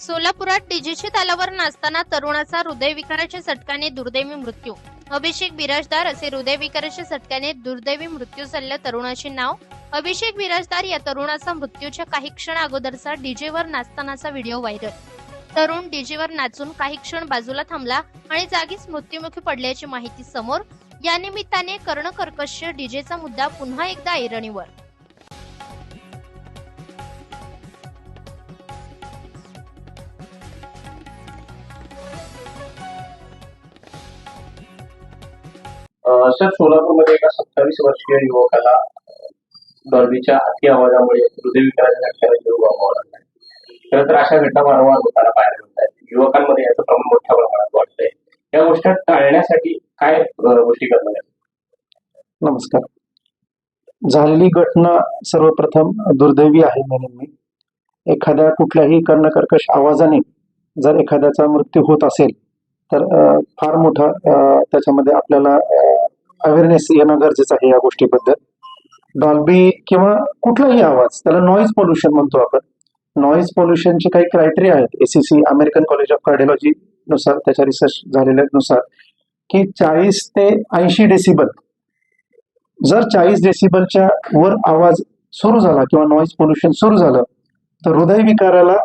सोलापुरात डीजेच्या तालावर नाचताना तरुणाचा हृदयविकाराच्या झटक्याने दुर्दैवी मृत्यू. अभिषेक बिराजदार असे हृदयविकाराच्या झटक्याने दुर्दैवी मृत्यू झालेल्या तरुणाचे नाव. अभिषेक बिराजदार या तरुणाचा मृत्यूच्या काही क्षण अगोदरचा डीजेवर नाचतानाचा व्हिडिओ व्हायरल. तरुण डीजेवर नाचून काही क्षण बाजूला थांबला आणि जागीच मृत्युमुखी पडल्याची माहिती समोर. या निमित्ताने कर्णकर्कश डीजेचा मुद्दा पुन्हा एकदा ऐरणीवर. सर सोलापूरमध्ये एका सत्तावीस वर्षीय युवकाला डॉल्बीच्या अति आवाजामुळे हृदयविकाराच्या झटक्याने जीव गमावा लागला. खरं तर अशा घटना वारंवार होताना पाहायला मिळत आहेत युवकांमध्ये याचं प्रमाण मोठ्या प्रमाणात वाढतंय. या गोष्टी टाळण्यासाठी काय गोष्टी करणार आहेत? नमस्कार. झालेली घटना सर्वप्रथम दुर्दैवी आहे म्हणून मी. एखाद्या कुठल्याही कर्णकर्कश आवाजाने जर एखाद्याचा मृत्यू होत असेल तर फार मोठा त्याच्यामध्ये आपल्याला अवेअरनेस येणं गरजेचं आहे या गोष्टीबद्दल. डॉल्बी किंवा कुठलाही आवाज त्याला नॉईज पोल्युशन म्हणतो आपण. नॉईज पोल्युशनचे काही क्रायटेरिया आहेत. ACC American college of cardiology नुसार त्याच्या रिसर्च झालेल्यानुसार की चाळीस ते ऐंशी डेसिबल जर चाळीस डेसिबलच्या वर आवाज सुरू झाला किंवा नॉईज पोल्युशन सुरू झालं तर हृदयविकाराला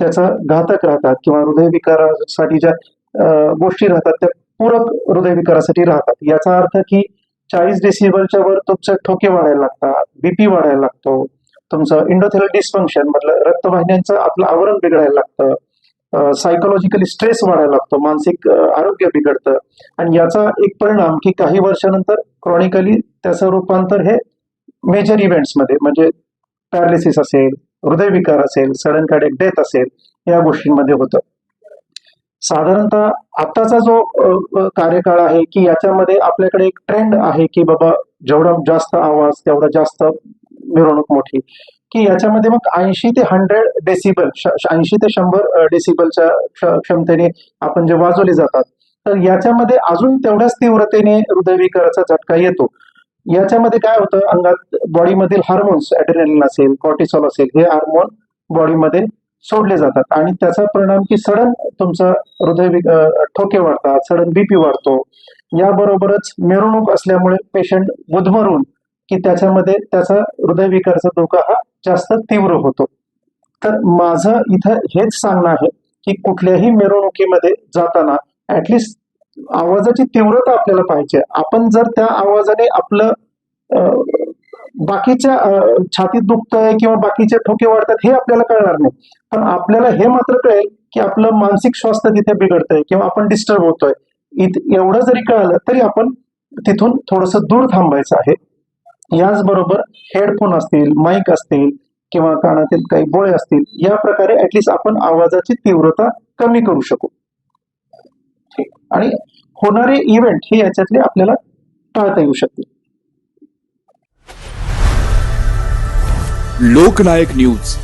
त्याचा घातक राहतात किंवा हृदयविकारासाठी ज्या गोष्टी राहतात त्या पूरक हृदयविकारासाठी राहतात. याचा अर्थ की चाळीस डेसिबलच्या वर तुमचे ठोके वाढायला लागतात बीपी वाढायला लागतो. तुमचं इंडोथेल डिस्फंक्शन म्हटलं रक्तवाहिन्यांचं आपलं आवरण बिघडायला लागतं. सायकोलॉजिकली स्ट्रेस वाढायला लागतो मानसिक आरोग्य बिघडतं. आणि याचा एक परिणाम की काही वर्षानंतर क्रॉनिकली त्याचं रूपांतर हे मेजर इव्हेंट्समध्ये म्हणजे पॅरालिसिस असेल हृदयविकार असेल सडन कार्डिक डेथ असेल या गोष्टींमध्ये होतं. साधारणतः आत्ताचा जो कार्यकाळ आहे की याच्यामध्ये आपल्याकडे एक ट्रेंड आहे की बाबा जेवढा जास्त आवाज तेवढा जास्त मिरवणूक मोठी. की याच्यामध्ये मग ऐंशी ते हंड्रेड डेसिबल ऐंशी ते शंभर डेसिबलच्या क्षमतेने आपण जे वाजवले जातात तर याच्यामध्ये अजून तेवढ्याच तीव्रतेने हृदयविकाराचा झटका येतो. याच्यामध्ये काय होतं अंगात बॉडीमधील हार्मोन्स ऍड्रेनलिन असेल कॉर्टिसॉल असेल हे हार्मोन बॉडीमध्ये सोडले जातात. आणि त्याचा परिणाम की सडन तुमचं हृदय विक- ठोके वाढतात सडन बीपी वाढतो. याबरोबरच मिरवणूक असल्यामुळे पेशंट बुधमरून की त्याच्यामध्ये त्याचा हृदयविकाराचा धोका हा जास्त तीव्र होतो. तर माझं इथं हेच सांगणं आहे की कुठल्याही मिरवणुकीमध्ये जाताना ऍटलिस्ट आवाजाची तीव्रता आपल्याला पाहिजे. आपण जर त्या आवाजाने आपलं बाकीच्या छातीत दुखतंय किंवा बाकीचे ठोके वाढतात हे आपल्याला कळणार नाही. पण आपल्याला हे मात्र कळेल की आपलं मानसिक स्वास्थ्य तिथे बिघडतंय किंवा आपण डिस्टर्ब होतोय. एवढं जरी कळालं तरी आपण तिथून थोडस दूर थांबायचं आहे. याचबरोबर हेडफोन असतील माईक असतील किंवा कानातील काही बोळे असतील या प्रकारे ऍटलिस्ट आपण आवाजाची तीव्रता कमी करू शकू. आणि होणारे इव्हेंट हे याच्यातले आपल्याला टाळता येऊ शकतील लोकनायक न्यूज.